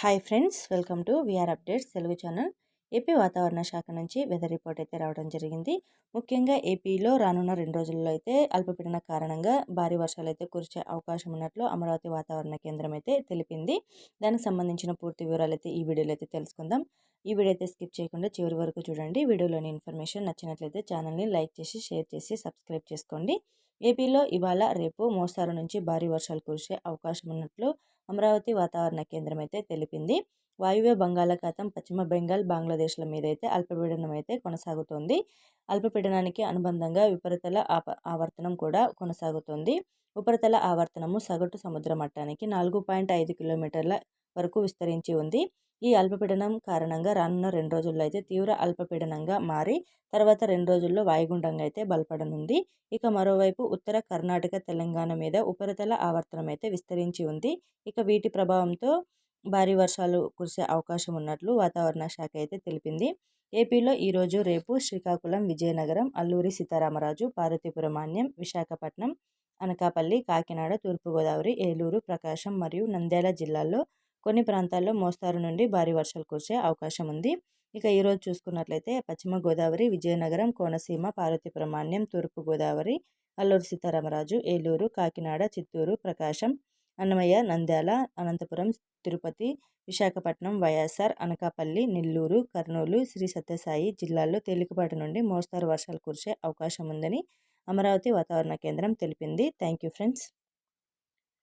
Hi friends welcome to VR updates Telugu channel. AP వాతావరణ శాఖ నుంచి వెదర్ రిపోర్ట్ అయితే రావడం జరిగింది. ముఖ్యంగా ఏపీలో రానున్న రెండు రోజుల్లో అయితే అల్పపీడన కారణంగా భారీ వర్షాలు అయితే కురిసే అవకాశం ఉన్నట్లు అమరావతి వాతావరణ కేంద్రం అయితే తెలిపింది. దానికి సంబంధించిన పూర్తి వివరాలు అయితే ఈ వీడియోలో అయితే తెలుసుకుందాం. ఈ వీడియో అయితే స్కిప్ చేయకుండా చివరి వరకు చూడండి. వీడియోలోని ఇన్ఫర్మేషన్ నచ్చినట్లయితే ఛానల్ని లైక్ చేసి షేర్ చేసి సబ్స్క్రైబ్ చేసుకోండి. ఏపీలో ఇవాళ రేపు మోస్తారు నుంచి భారీ వర్షాలు కురిసే అవకాశం ఉన్నట్లు అమరావతి వాతావరణ కేంద్రం అయితే తెలిపింది. వాయువ్య బంగాళాఖాతం పశ్చిమ బెంగాల్ బంగ్లాదేశ్ల మీద అయితే అల్పపీడనం అయితే కొనసాగుతోంది. అల్పపీడనానికి అనుబంధంగా ఉపరితల ఆవర్తనం కూడా కొనసాగుతుంది. ఉపరితల ఆవర్తనము సగటు సముద్ర మట్టానికి నాలుగు పాయింట్ ఐదు కిలోమీటర్ల వరకు విస్తరించి ఉంది. ఈ అల్పపీడనం కారణంగా రానున్న రెండు రోజుల్లో అయితే తీవ్ర అల్పపీడనంగా మారి తర్వాత రెండు రోజుల్లో వాయుగుండంగా అయితే బలపడనుంది. ఇక మరోవైపు ఉత్తర కర్ణాటక తెలంగాణ మీద ఉపరితల ఆవర్తనం అయితే విస్తరించి ఉంది. ఇక వీటి ప్రభావంతో భారీ వర్షాలు కురిసే అవకాశం ఉన్నట్లు వాతావరణ శాఖ అయితే తెలిపింది. ఏపీలో ఈరోజు రేపు శ్రీకాకుళం విజయనగరం అల్లూరి సీతారామరాజు పార్వతీపురమాన్యం విశాఖపట్నం అనకాపల్లి కాకినాడ తూర్పుగోదావరి ఏలూరు ప్రకాశం మరియు నంద్యాల జిల్లాల్లో కొన్ని ప్రాంతాల్లో మోస్తారు నుండి భారీ వర్షాలు కురిసే అవకాశం ఉంది. ఇక ఈరోజు చూసుకున్నట్లయితే పశ్చిమ గోదావరి విజయనగరం కోనసీమ పార్వతీపురం మాన్యం తూర్పుగోదావరి అల్లూరు సీతారామరాజు ఏలూరు కాకినాడ చిత్తూరు ప్రకాశం అన్నమయ్య నంద్యాల అనంతపురం తిరుపతి విశాఖపట్నం వైఎస్ఆర్ అనకాపల్లి నెల్లూరు కర్నూలు శ్రీ సత్యసాయి జిల్లాల్లో తేలికపాటి నుండి మోస్తారు వర్షాలు కురిసే అవకాశం ఉందని అమరావతి వాతావరణ కేంద్రం తెలిపింది. Thank you friends.